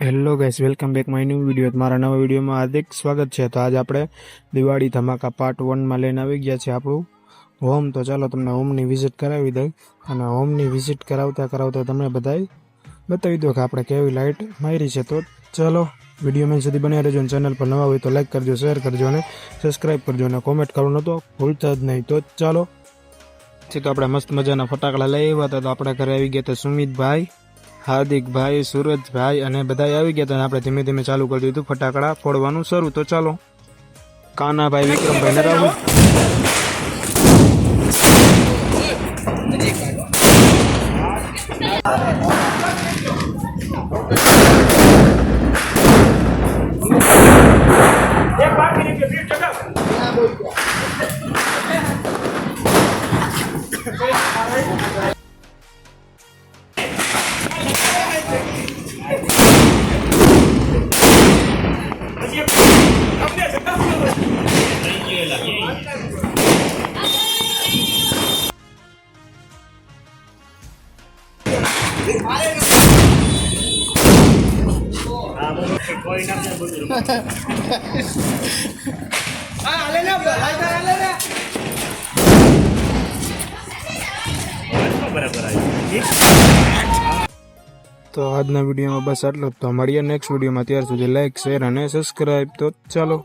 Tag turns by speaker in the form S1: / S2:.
S1: Hello guys welcome back my new video મારા નવા વિડીયોમાં હાર્દિક સ્વાગત છે. તો આજે આપણે દિવાળી ધમાકા પાર્ટ વનમાં લઈને આવી ગયા છે આપણું હોમ તો ચાલો તમને હોમની વિઝિટ કરાવી દઈ. અને હોમની વિઝિટ કરાવતા કરાવતા તમને બધાય બતાવી દો કે આપણે કેવી લાઇટ મારી છે. તો ચાલો વીડિયો મેં સુધી બન્યા રહેજો ચેનલ પર નવા હોય તો લાઇક કરજો શેર કરજો અને સબસ્ક્રાઈબ કરજો અને કોમેન્ટ કરવાનું તો ભૂલતા જ નહીં. તો ચાલો. તો આપણે મસ્ત મજાના ફટાકડા લઈ આવ્યા હતા. તો આપણા ઘરે આવી ગયા હતા સુમિતભાઈ. હાર્દિકભાઈ, સુરજભાઈ અને બધા આવી ગયા હતા આપણે ધીમે ધીમે ચાલુ કરી દીધું. ફટાકડા ફોડવાનું શરૂ. તો ચાલો. કાનાભાઈ, વિક્રમભાઈ, ને રાહુલ. તો આજના વિડીયોમાં બસ આટલું તો મળીએ નેક્સ્ટ વિડીયોમાં. ત્યાર સુધી લાઈક શેર અને સબસ્ક્રાઈબ તો ચાલો.